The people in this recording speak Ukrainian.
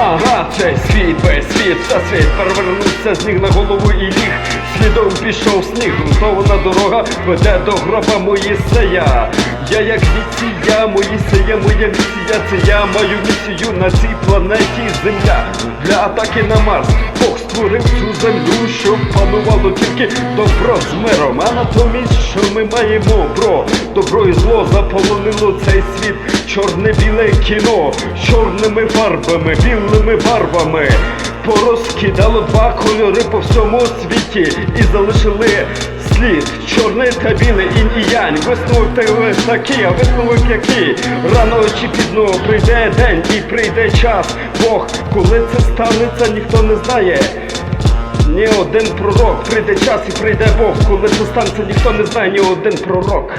Ага, цей світ, весь світ, та світ перевернувся з ніг на голову і ліг. Слідом пішов сніг, грунтована дорога веде до гроба Моїсея. Я як місія, Моїсея, моя місія, це я маю місію на цій планеті Земля. Для атаки на Марс створив цю землю, щоб панувало тільки добро з миром. А натомість, що ми маємо, бро? Добро і зло заполонило цей світ. Чорне-біле кіно, з чорними фарбами, білими барвами. Порозкидало два кольори по всьому світі і залишили слід чорний та білий інь і янь. Висновок та- такі, а висновок який. Рано чи пізно прийде день і прийде час. Бог, коли це станеться, ніхто не знає. Ні один пророк прийде час і прийде Бог. Коли це станеться, ніхто не знає, ні один пророк.